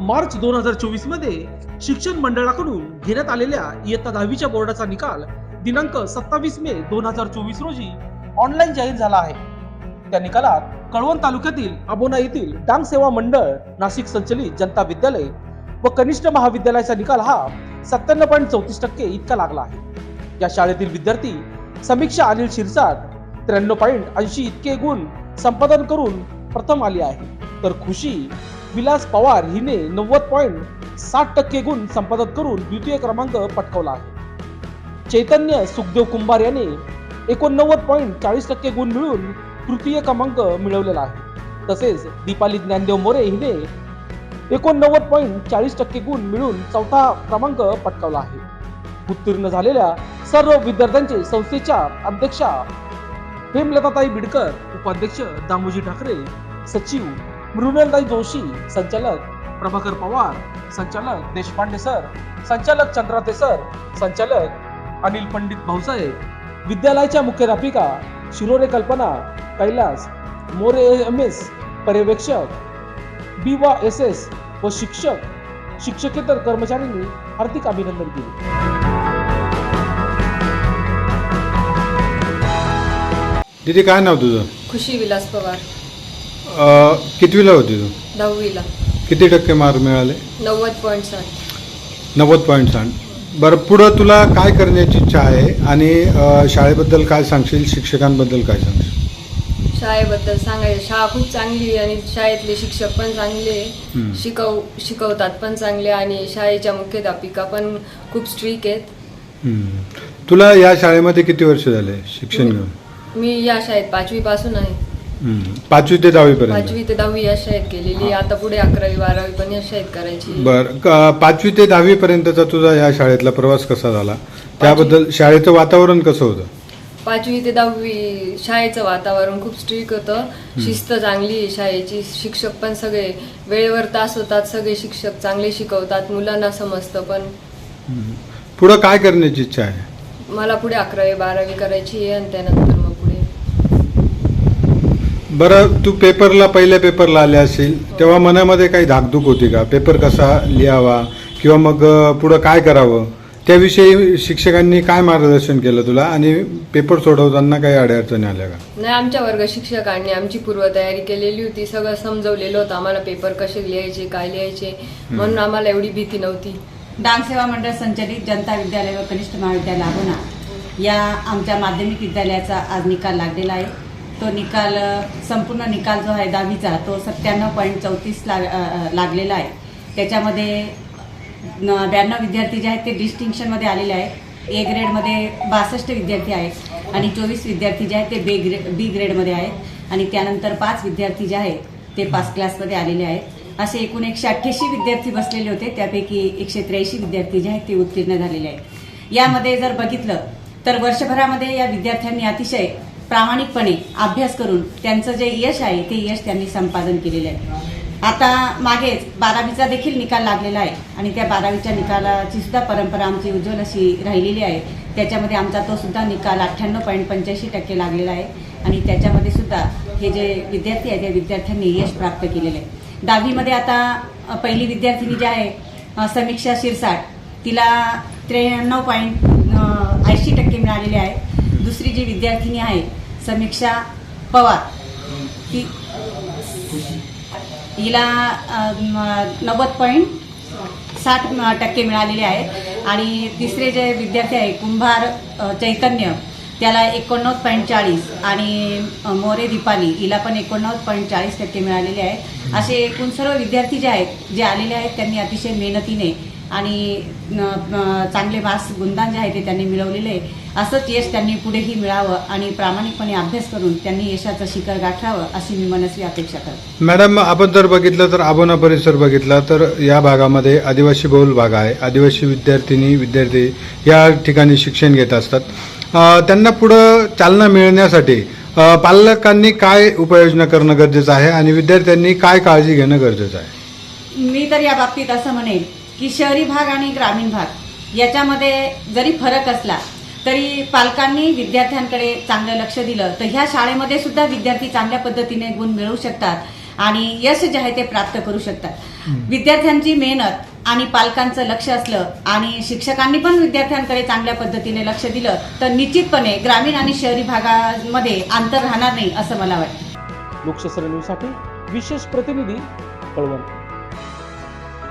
मार्च दोन हजार चोवीसमध्ये शिक्षण मंडळाकडून घेण्यात आलेल्या इयत्ता दहावीच्या बोर्डाचा निकाल दिनांक सत्तावीस मे दोन हजार चोवीस रोजी ऑनलाईन जाहीर झाला आहे. त्या निकालात कळवण तालुक्यातील अबोना येथील डांग सेवा मंडळ नाशिक संचलित जनता विद्यालय व कनिष्ठ महाविद्यालयाचा निकाल हा सत्त्याण्णव पॉईंट चौतीस टक्के इतका लागला आहे. या शाळेतील विद्यार्थी समीक्षा अनिल शिरसाट त्र्याण्णव पॉईंट ऐंशी इतके गुण संपादन करून प्रथम आली आहे. तर खुशी विलास पवार हिने नव्वद पॉईंट साठ टक्के गुण संपादन करून द्वितीय क्रमांक पटकावला आहे. चैतन्य सुखदेव कुंभार याने एकोणनव्वद पॉईंट चाळीस टक्के गुण मिळून तृतीय क्रमांक मिळवलेला आहे. तसेच दीपाली ज्ञानदेव मोरे हिने एकोणनव्वद पॉईंट चाळीस टक्के गुण मिळून चौथा क्रमांक पटकावला आहे. उत्तीर्ण झालेल्या सर्व विद्यार्थ्यांचे संस्थेच्या अध्यक्षा हेमलताताई बिडकर उपाध्यक्ष दामोजी ठाकरे सचिव मृणालताई जोशी संचालक प्रभाकर पवार संचालक देशपांडे सर संचालक चंद्राते सर संचालक अनिल पंडित भाऊसाहेब विद्यालयाच्या मुख्याध्यापिका शिरोरे कल्पना कैलास मोरे एम एस पर्यवेक्षक बी वा एस एस व शिक्षक शिक्षकेतर कर्मचाऱ्यांनी हार्दिक अभिनंदन केले. दीदी काय नाव तुझं? खुशी विलास पवार. अ, कितवीला होती तू? दहावीला. किती टक्के मार्क मिळाले? नव्वद पॉईंट साठ. नव्वद पॉईंट साठ. बरं पुढं तुला काय करण्याची इच्छा आहे आणि अ, शाळेबद्दल काय सांगशील? शिक्षकांबद्दल काय सांगशील? शाळेबद्दल सांगायचं शाळा खूप चांगली आहे आणि शाळेतले शिक्षक पण चांगले हम्म. शिकव शिकवतात पण चांगले आणि शाळेच्या मुख्याध्यापिका पण खूप स्ट्रिक आहेत. हम्म. तुला या शाळेमध्ये किती वर्ष झाले? शिक्षण घेऊन? मी या शाळेत पाचवी पासून आहे. पाचवी ते दहावीपर्यंत पाचवी ते दहावी या शाळेत केलेली आता पुढे अकरावी बारावी पण या शाळेत करायची. बरं. क- पाचवी ते दहावी पर्यंतचा तुझा या शाळेतला प्रवास कसा झाला? त्याबद्दल शाळेचं वातावरण कसं होतं? पाचवी ते दहावी शाळेचं वातावरण खूप स्ट्रिक होतं. शिस्त चांगली आहे शाळेची. शिक्षक पण सगळे वेळेवर तास होतात सगळे शिक्षक चांगले शिकवतात मुलांना समजतं पण. पुढं काय करण्याची इच्छा आहे? मला पुढे अकरावी बारावी करायची आहे आणि त्यानंतर मग बरं तू पेपरला पहिल्या पेपरला आले असेल तेव्हा मनामध्ये काही धाकधूक होती का? पेपर कसा लिहावा? किंवा मग पुढं काय करावं? त्याविषयी शिक्षकांनी काय मार्गदर्शन केलं तुला? आणि पेपर सोडवताना काही अडचणी आल्या का? नाही आमच्या वर्ग शिक्षकांनी आमची पूर्वतयारी केलेली होती. सगळं समजवलेलं होतं. आम्हाला पेपर कसे लिहायचे काय लिहायचे? म्हणून आम्हाला एवढी भीती नव्हती. डांग सेवा मंडळ संचलित जनता विद्यालय व कनिष्ठ महाविद्यालय आगोना या आमच्या माध्यमिक विद्यालयाचा आज निकाल लागलेला आहे. तो निकाल संपूर्ण निकाल जो आहे दहावीचा तो सत्त्याण्णव पॉईंट चौतीस लाग लागलेला आहे. त्याच्यामध्ये ब्याण्णव विद्यार्थी जे आहेत ते डिस्टिंक्शनमध्ये आलेले आहेत. ए ग्रेडमध्ये बासष्ट विद्यार्थी आहेत आणि चोवीस विद्यार्थी जे आहेत ते बे ग्रेड बी ग्रेडमध्ये आहेत आणि त्यानंतर पाच विद्यार्थी जे आहेत ते पास क्लासमध्ये आलेले आहेत. असे एकूण एकशे अठ्ठ्याऐंशी विद्यार्थी बसलेले होते. त्यापैकी एकशे त्र्याऐंशी विद्यार्थी जे आहेत ते उत्तीर्ण झालेले आहेत. यामध्ये जर बघितलं तर वर्षभरामध्ये या विद्यार्थ्यांनी अतिशय प्रामाणिकपणे अभ्यास करून त्यांचं जे यश आहे ते यश त्यांनी संपादन केलेलं आहे. आता मागेच बारावीचा देखील निकाल लागलेला आहे आणि त्या बारावीच्या निकालाची सुद्धा परंपरा आमची उज्ज्वल अशी राहिलेली आहे. त्याच्यामध्ये आमचा तो सुद्धा निकाल अठ्ठ्याण्णव पॉईंट पंच्याऐंशी टक्के लागलेला आहे आणि त्याच्यामध्ये सुद्धा हे जे विद्यार्थी आहे त्या विद्यार्थ्यांनी यश प्राप्त केलेलं आहे. दहावीमध्ये आता पहिली विद्यार्थिनी जी आहे समीक्षा शिरसाट तिला त्र्याण्णव पॉईंट ऐंशी टक्के मिळालेले आहे. दुसरी जी विद्यार्थिनी आहे समीक्षा पवार ती हिला नव्वद पॉईंट साठ टक्के मिळालेले आहेत. आणि तिसरे जे विद्यार्थी आहे कुंभार चैतन्य त्याला एकोणनव्वद पॉईंट चाळीस आणि मोरे दीपाली हिला पण एकोणनव्वद पॉईंट चाळीस टक्के मिळालेले आहेत. असे एकूण सर्व विद्यार्थी जे आहेत जे आलेले आहेत त्यांनी अतिशय मेहनतीने आणि चांगले मार्क्स गुणदान जे आहे ते त्यांनी मिळवलेले असंच यश त्यांनी पुढेही मिळावं आणि प्रामाणिकपणे अभ्यास करून त्यांनी यशाचं शिखर गाठावं अशी मी मनस्वी अपेक्षा करते. मॅडम आपण जर बघितलं तर आबोना परिसर बघितला तर या भागामध्ये आदिवासी बहुल भाग आहे. आदिवासी विद्यार्थिनी विद्यार्थी या ठिकाणी शिक्षण घेत असतात. त्यांना पुढं चालना मिळण्यासाठी पालकांनी काय उपाययोजना करणं गरजेचं आहे आणि विद्यार्थ्यांनी काय काळजी घेणं गरजेचं आहे? मी तर या बाबतीत असं म्हणेन की शहरी भाग आणि ग्रामीण भाग याच्यामध्ये जरी फरक असला तरी पालकांनी विद्यार्थ्यांकडे चांगलं लक्ष दिलं तर ह्या शाळेमध्ये सुद्धा विद्यार्थी चांगल्या पद्धतीने गुण मिळवू शकतात आणि यश जे आहे ते प्राप्त करू शकतात. विद्यार्थ्यांची मेहनत आणि पालकांचं लक्ष असलं आणि शिक्षकांनी पण विद्यार्थ्यांकडे चांगल्या पद्धतीने लक्ष दिलं तर निश्चितपणे ग्रामीण आणि शहरी भागामध्ये अंतर राहणार नाही असं मला वाटतं. लोकशास्त्र न्यूजसाठी विशेष प्रतिनिधी कळवण